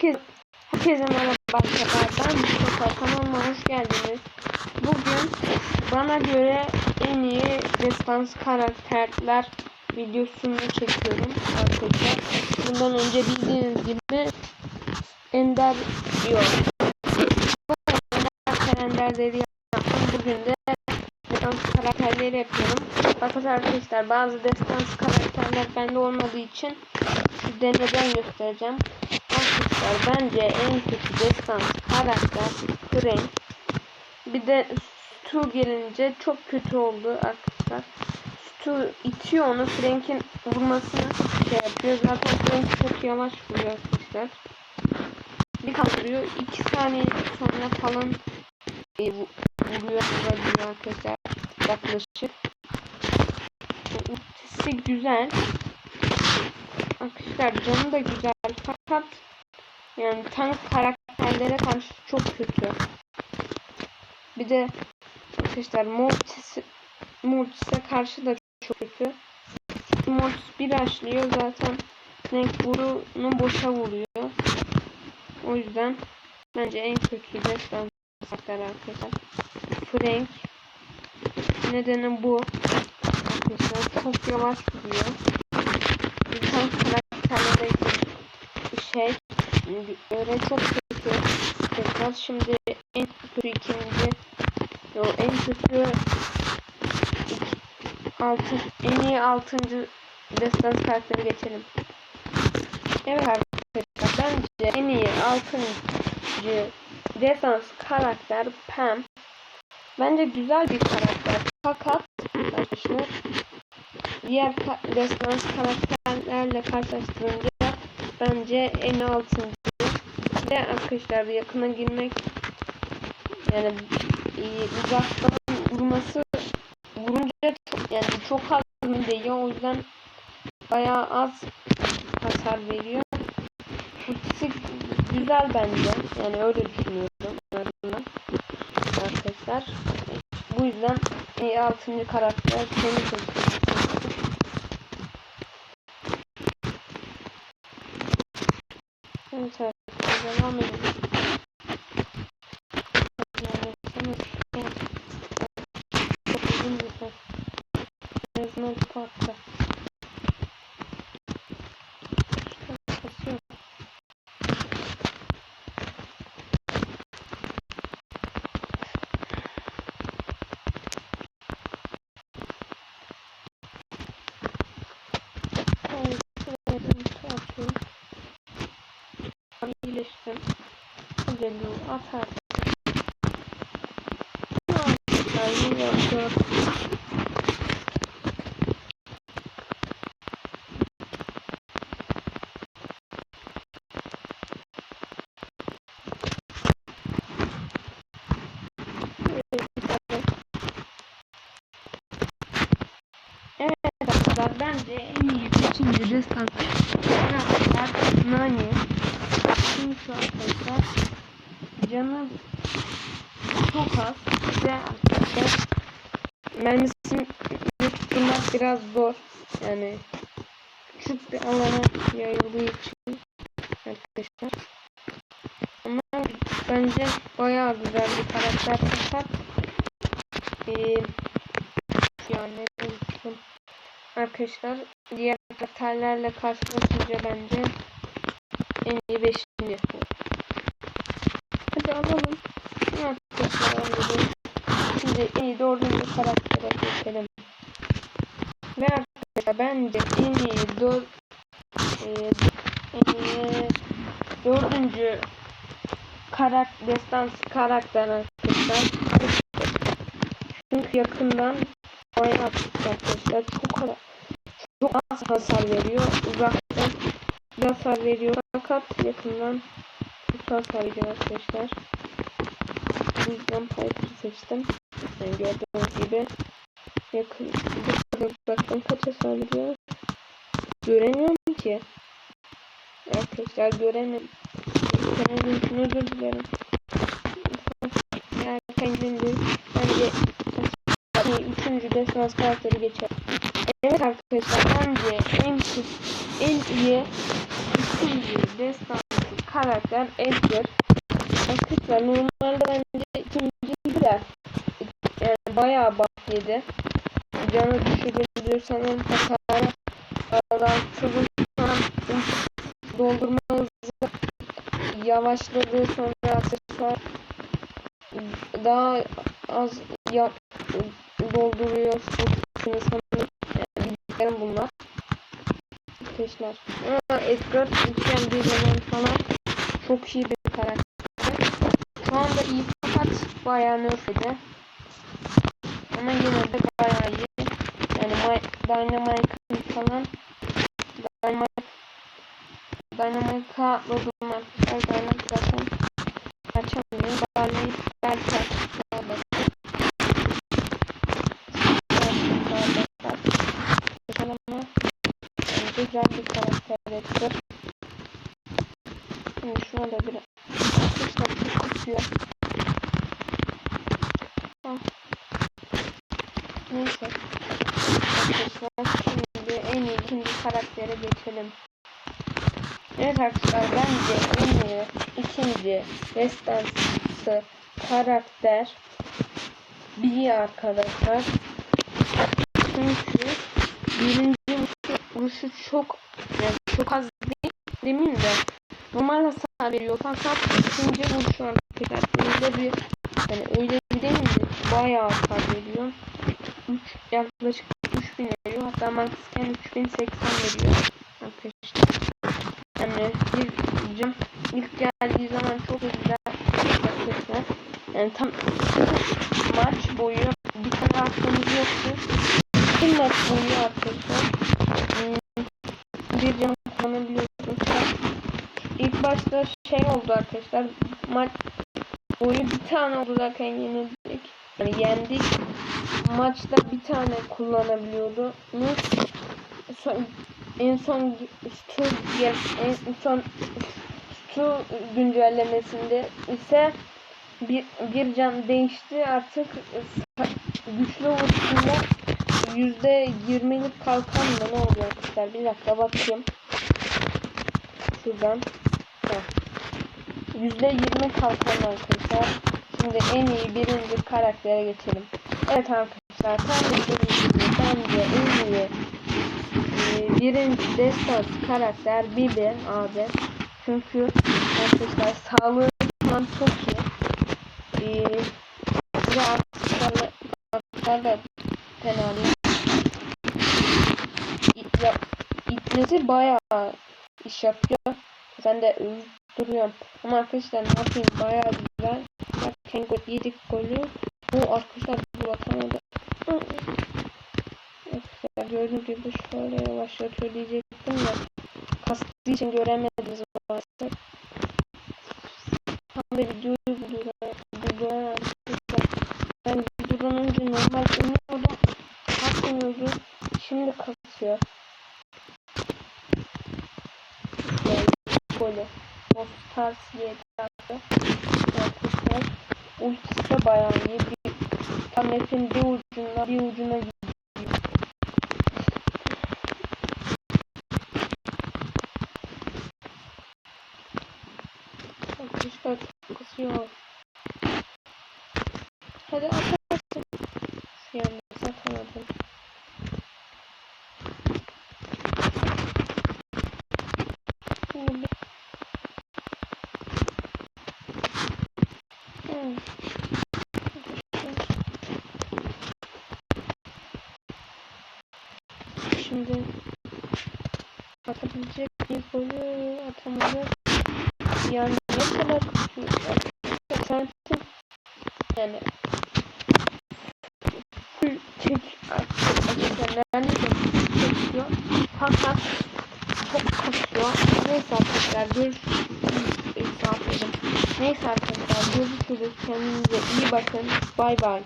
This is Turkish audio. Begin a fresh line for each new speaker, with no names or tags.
Herkes, herkese merhaba arkadaşlar. Ben Mustafa. Kanalıma hoş geldiniz. Bugün bana göre en iyi destans karakterler videosunu çekiyorum arkadaşlar. Bundan önce bildiğiniz gibi Ender yok. Ender kalenderleri yaptım. Bugün de destans karakterleri yapıyorum. Fakat arkadaşlar bazı destans karakterler bende olmadığı için size neden göstereceğim. Arkadaşlar bence en kötü destans karakter Frank. Bir de Stu gelince çok kötü oldu arkadaşlar. Stu itiyor onu Frank'in vurmasını şey yapıyor. Zaten Frank çok yavaş vuruyor arkadaşlar. Bir kaldırıyor. iki saniye sonra falan e, vu- vuruyor vurabiliyor arkadaşlar. Yaklaşık. Ultisi güzel. Arkadaşlar canı da güzel fakat yani tank karakterlere karşı çok kötü. Bir de arkadaşlar Mortis Mortis'e karşı da çok kötü. Mortis bir açlıyor zaten renk vurunu boşa vuruyor. O yüzden bence en kötü destan karakter arkadaşlar. Frank nedeni bu. Arkadaşlar çok yavaş vuruyor. Bir tank karakterlere şey öyle çok kötü. Tekrar şimdi en kötü ikinci yo, en kötü iki, altı, en iyi altıncı destans karakteri geçelim. Evet arkadaşlar bence en iyi altıncı destans karakter Pam. Bence güzel bir karakter fakat arkadaşlar diğer ka- destans karakterlerle karşılaştırınca bence en altıncı. De arkadaşlar yakına girmek yani e, uzaktan vurması vurunca çok, yani çok az mı değiyor o yüzden bayağı az hasar veriyor. Ultisi güzel bence. Yani öyle düşünüyorum. Arkadaşlar. Bu yüzden en altıncı karakter seni seçiyorum. Evet arkadaşlar devam edelim. Yani sana çok uzun bir ses. Resmen parkta. Kasıyor. Evet, şuraya bir kutu atıyorum. İyileştim. Geliyor atar. Ay yok. Evet arkadaşlar bence en iyi ikinci destan karakter Nani. Çünkü arkadaşlar canı çok az ve arkadaşlar mermisini tutturmak biraz zor. Yani küçük bir alana yayıldığı için arkadaşlar. Ama bence bayağı güzel bir karakter fakat ee, yani. Arkadaşlar diğer karakterlerle karşılaşınca bence en iyi beşinci. Hadi alalım. Arkadaşlar alalım. Şimdi en iyi dördüncü karaktere geçelim. Ve arkadaşlar bence en iyi dör e, en iyi dördüncü karak destans karakter arkadaşlar. Çünkü yakından bayağı arkadaşlar çok çok az hasar veriyor. Uzaktan hasar veriyor fakat yakından çok hasar veriyor arkadaşlar. Bu yüzden Piper'ı seçtim. Yani gördüğünüz gibi yakın bu kadar uzaktan kaç hasar veriyor? Göremiyorum ki. Arkadaşlar göremiyorum. Göremiyorum için özür dilerim. Yani kendimdir. Bence üçüncü desans karakteri geçer. Evet arkadaşlar bence en en iyi ikinci destansı karakter Edgar. Arkadaşlar normalde bence ikinci bile yani bayağı bak yedi. Canı sanırım hasarı azaltılır sonra doldurma hızı yavaşladı sonra aksesuar daha az ya, dolduruyor yani bildiklerim bunlar. Arkadaşlar ama Edgar üçgen bir zaman falan çok iyi bir karakter. Şu anda iyi fakat bayağı nerfedi ama yine de bayağı iyi. Yani My Dynamite'ın falan Dynamite Dynamite'a arkadaşlar Dynamite zaten açamıyorum Barley'i belki açacağım Güzel ama yani güzel bir karakter Edgar Şimdi şuna da bir Arkadaşlar tutuyor Neyse. Arkadaşlar şimdi en ikinci karaktere geçelim. Evet arkadaşlar bence en iyi ikinci destansı karakter bir arkadaşlar. Çünkü birinci vuruşu, çok yani çok az değil demin de normal hasar veriyor fakat ikinci vuruşu arkadaşlar öyle bir yani öyle bir değil mi bayağı hasar veriyor. 3 yaklaşık 3000 veriyor. Hatta maxken 3080 veriyor. Arkadaşlar yani bir cam ilk geldiği zaman çok güzel arkadaşlar yani tam maç boyu bir tane aklımız yoktu. Bir maç boyu arkadaşlar hmm, bir cam başta şey oldu arkadaşlar. Maç boyu bir tane olarak yenildik. Yani yendik. Maçta bir tane kullanabiliyordu en son Stu en son Stu güncellemesinde ise bir, bir can değişti. Artık güçlü vuruşunda yüzde yirmilik kalkan mı ne oluyor arkadaşlar? Bir dakika bakayım. Şuradan yüzde yirmi kalkan arkadaşlar şimdi en iyi birinci karaktere geçelim evet arkadaşlar tam birinci bence en iyi birinci destans karakter Bibi abi. Çünkü arkadaşlar sağlığı falan çok iyi. Ee, ve artıklarla artıklar da fena değil. İtle, itlesi bayağı iş yapıyor. Ben de duruyorum. Ama arkadaşlar ne yapayım bayağı güzel. Bak Kengo yedik golü. Bu arkadaşlar bu atamadı. Arkadaşlar gördüğünüz gibi şöyle yavaşlatıyor diyecektim de kastığı için göremediniz maalesef. Tam da videoyu bulduran arkadaşlar. Ben videodan önce normal umuyordum. Kasmıyordu. Şimdi kasıyor. Yani böyle. Stars diye Arkadaşlar ultisi de bayağı iyi. Bir, tam map'in bir ucuna bir ucuna gidiyor. Arkadaşlar kısıyor. Hadi atarsın. Yalnız Şimdi atabilecek bir golü atamadı. Yani ne kadar sen yani çek neredeyse çekiyor fakat çok kasıyor neyse arkadaşlar görüşürüz neyse arkadaşlar görüşürüz kendinize iyi bakın bay bay